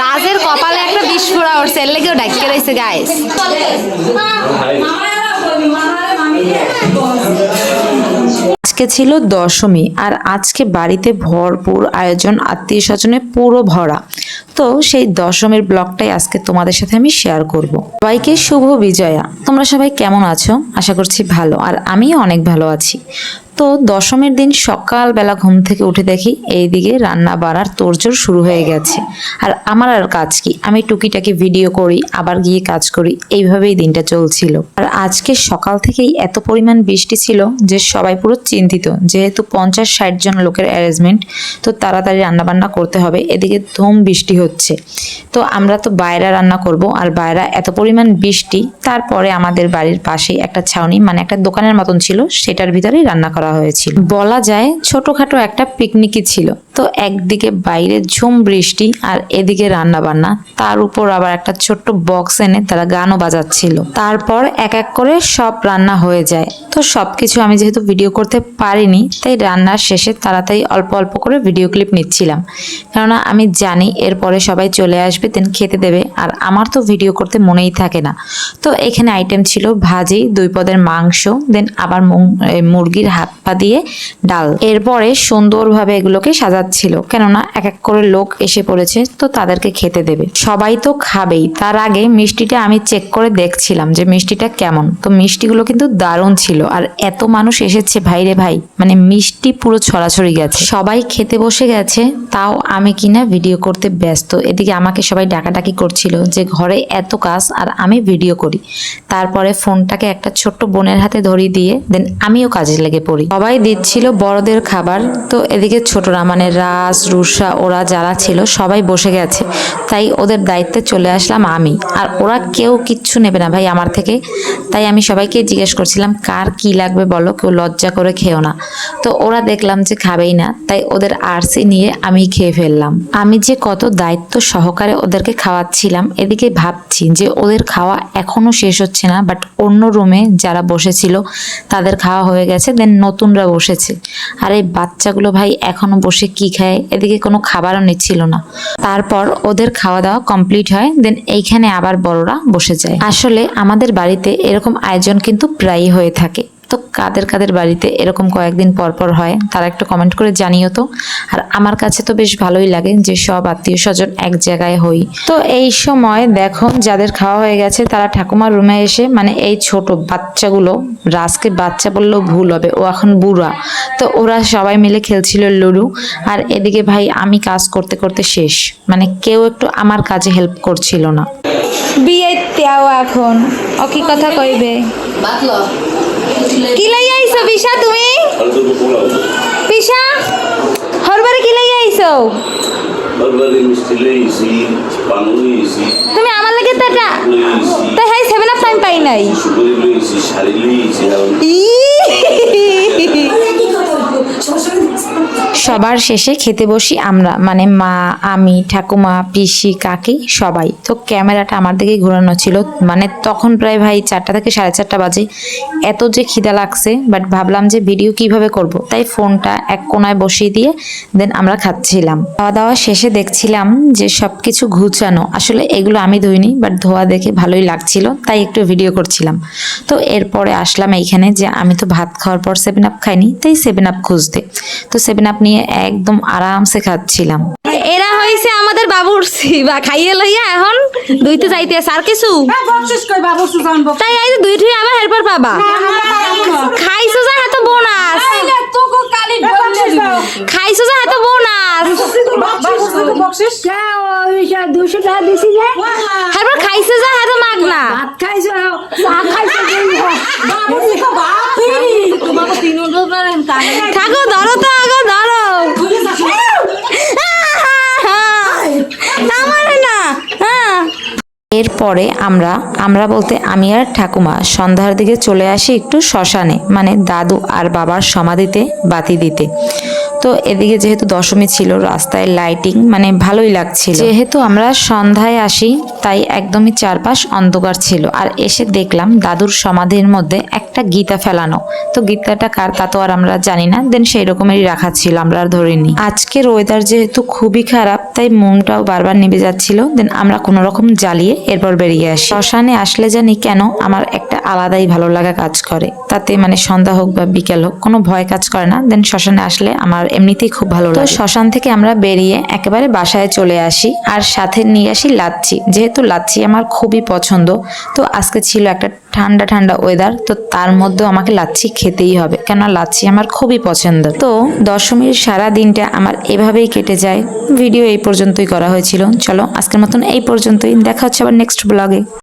রাজের কপালে একটা বিস্ফোরা উঠছে এর লেগেও ডাক্কে রয়েছে গাইস আজকে ছিল দশমী আর আজকে বাড়িতে ভরপুর আয়োজন, আত্মীয় স্বজনে পুরো ভরা। তো সেই দশমীর ব্লগটাই আজকে তোমাদের সাথে আমি শেয়ার করব। সবাইকে শুভ বিজয়া। তোমরা সবাই কেমন আছো? আশা করছি ভালো। আর আমিও অনেক ভালো আছি। তো দশমীর দিন সকালবেলা ঘুম থেকে উঠে দেখি এইদিকে রান্না বাড়ার তোড়জোড় শুরু হয়ে গেছে। আর আমার আর কাজ কি? আমি টুকিটাকি ভিডিও করি, আবার গিয়ে কাজ করি। এইভাবেই দিনটা চলছিল। আর আজকে সকাল থেকেই এত পরিমাণ বৃষ্টি ছিল যে সবাই পুরো চিন্তিত। যেহেতু পঞ্চাশ ষাট জন লোকের অ্যারেঞ্জমেন্ট তো তাড়াতাড়ি রান্নাবান্না করতে হবে। এদিকে ধুম বৃষ্টি হচ্ছে। তো আমরা তো বাইরে রান্না করব, আর বাইরে এত পরিমাণ বৃষ্টি, তারপরে আমাদের বাড়ির পাশেই একটা ছাউনি মানে একটা দোকানের মতন ছিল, সেটার ভিতরেই রান্না করা হয়েছিল। বলা যায় ছোটখাটো একটা পিকনিকই ছিল। তো একদিকে বাইরে ঝুম বৃষ্টি আর এদিকে রান্না বান্না তার উপর আবার একটা ছোট্ট বক্স এনে তারা গানও বাজাচ্ছিল। তারপর এক এক করে সব রান্না হয়ে যায়। তো সব কিছু আমি যেহেতু ভিডিও করতে পারিনি, তাই রান্নার শেষে তাড়াতাড়ি অল্প অল্প করে ভিডিও ক্লিপ নিচ্ছিলাম। কেননা আমি জানি এরপরে সবাই চলে আসবে দেন খেতে দেবে, আর আমার তো ভিডিও করতে মনেই থাকে না। তো এখানে আইটেম ছিল ভাজি, দুই পদের মাংস দেন আবার মুরগির হাত পা দিয়ে ডাল। এরপরে সুন্দরভাবে এগুলোকে সাজাচ্ছিল কেননা এক এক করে লোক এসে পড়েছে, তো তাদেরকে খেতে দেবে। সবাই তো খাবেই। তার আগে মিষ্টিটা আমি চেক করে দেখছিলাম যে মিষ্টিটা কেমন। তো মিষ্টিগুলো কিন্তু দারুণ ছিল। আর এত মানুষ এসেছে ভাইরে ভাই। মানে মিষ্টি পুরো ছড়াছড়ি গেছে। সবাই খেতে বসে গেছে, তাও আমি কিনা ভিডিও করতে ব্যস্ত। এদিকে আমাকে সবাই ডাকাডাকি করছিল যে ঘরে এত কাজ আর আমি ভিডিও করি। তারপরে ফোনটাকে একটা ছোট্ট বোনের হাতে ধরিয়ে দিয়ে, দেন আমিও কাজে লেগে পড়ি। সবাই দিচ্ছিল বড়দের খাবার। তো এদিকে ছোটরা মানে রাস রুষা ওরা যারা ছিল সবাই বসে গেছে। তাই ওদের দায়িত্বে চলে আসলাম আমি। আর ওরা কেউ কিচ্ছু নেবে না ভাই আমার থেকে। তাই আমি সবাইকে জিজ্ঞেস করছিলাম, কার কি লাগবে বলো? কেউ লজ্জা করে খেও না। তো ওরা দেখলাম যে খাবেই না। তাই ওদের আরসি নিয়ে আমি খেয়ে ফেললাম। আমি যে কত দায়িত্ব সহকারে ওদেরকে খাওয়াচ্ছিলাম, এদিকে ভাবছি যে ওদের খাওয়া এখনও শেষ হচ্ছে না, বাট অন্য রুমে যারা বসেছিল, তাদের খাওয়া হয়ে গেছে, দেন নতুনরা বসেছে। আর এই বাচ্চাগুলো ভাই এখনও বসে কি খায়? এদিকে কোনো খাবারও নিচ্ছিল না। তারপর ওদের খাওয়া দাওয়া কমপ্লিট হয়, দেন এইখানে আবার বড়রা বসে যায়। আসলে আমাদের বাড়িতে এরকম আয়োজন কিন্তু প্রায়ই হয়ে থাকে। তো কাদের কাদের বাড়িতে এরকম কয়েকদিন পর পর হয় তারা একটু কমেন্ট করে জানিও তো। আর আমার কাছে তো বেশ ভালোই লাগে যে সব আত্মীয় স্বজন এক জায়গায় হই। তো এই সময় দেখো যাদের খাওয়া হয়ে গেছে তারা ঠাকুমার রুমে এসে মানে এই ছোট বাচ্চাগুলো রাজকে বাচ্চা বললেও ভুল হবে ও এখন বুড়া। তো ওরা সবাই মিলে খেলছিল লুডু। আর এদিকে ভাই আমি কাজ করতে করতে শেষ। মানে কেউ একটু আমার কাজে হেল্প করছিল না। বিয়ে তেও এখন ও কি কথা কইবে? কি লাই আইছো পিসা তুমি? পিসা হরবারে কি লাই আইছো তুমি আমার লাগে তো এটা তাই হাই সেভেন আপ টাইম পাই নাই। সুপারি সবার শেষে খেতে বসি আমরা মানে মা, আমি, ঠাকুমা, পিসি, কাকি, সবাই। তো ক্যামেরাটা আমার দিকে ঘোরানো ছিল। মানে তখন প্রায় ভাই চারটা থেকে সাড়ে চারটা বাজে। এত যে খিদা লাগছে বাট ভাবলাম যে ভিডিও কীভাবে করব। তাই ফোনটা এক কোনায় বসিয়ে দিয়ে দেন আমরা খাচ্ছিলাম। খাওয়া দাওয়া শেষে দেখছিলাম যে সব কিছু ঘুচানো আসলে এগুলো আমি ধুইনি বাট ধোয়া দেখে ভালোই লাগছিল, তাই একটু ভিডিও করছিলাম। তো এরপরে আসলাম এইখানে যে আমি তো ভাত খাওয়ার পর সেভেন আপ খাইনি, তাই সেভেন আপ খুঁজতে তো সেভেন আপ নিয়ে একদম আরামসে খাচ্ছিলাম। এরা হয়েছে আমাদের বাবুর সি- বা খাইয়ে লইয়া এখন দুইতে যাইতে আছে। আর কিছু? তাই এই দুই ঠুই আবার হেল্পার পাবা। খাইছো যা এত বোনাস। খাইছো যা এত বোনাস। দুশো টাকা দিছি যে। হেল্পার খাইছো যা এত মাগনা। ভাত খাইছো চা খাইছো থাকো ধরো তো আগো ধরো। না হ্যাঁ। এরপরে আমরা আমরা বলতে আমি আর ঠাকুমা সন্ধ্যার দিকে চলে আসি একটু শ্মশানে মানে দাদু আর বাবার সমাধিতে বাতি দিতে। তো এদিকে যেহেতু দশমী ছিল রাস্তায় লাইটিং মানে ভালোই লাগছিল। যেহেতু আমরা সন্ধ্যায় আসি তাই একদমই চারপাশ অন্ধকার ছিল। আর এসে দেখলাম দাদুর সমাধির মধ্যে একটা গীতা ফেলানো। তো গীতাটা কার তা তো আর আমরা জানি না। দেন সেই রকমেরই রাখা ছিল আমরা আর ধরিনি। আজকের ওয়েদার যেহেতু খুবই খারাপ তাই মনটাও বারবার নিভে যাচ্ছিল। দেন আমরা কোনো রকম জ্বালিয়ে এরপর বেরিয়ে আসি। শ্মশানে আসলে জানি কেন আমার একটা আলাদাই ভালো লাগা কাজ করে। তাতে মানে সন্ধ্যা হোক বা বিকেল হোক কোনো ভয় কাজ করে না। দেন শ্মশানে আসলে আমার এমনিতেই খুব ভালো লাগে। শ্মশান থেকে আমরা বেরিয়ে একেবারে বাসায় চলে আসি। আর সাথে নিয়ে আসি লাচ্ছি। যেহেতু লাচ্ছি আমার খুবই পছন্দ। তো আজকে ছিল একটা ঠান্ডা ঠান্ডা ওয়েদার তো তার মধ্যেও আমাকে লাচ্ছি খেতেই হবে। কেন লাচ্ছি আমার খুবই পছন্দ। তো দশমীর সারা দিনটা আমার এভাবেই কেটে যায়। ভিডিও এই পর্যন্তই করা হয়েছিল। চলো আজকের মতন এই পর্যন্তই। দেখা হচ্ছে আবার নেক্সট ব্লগে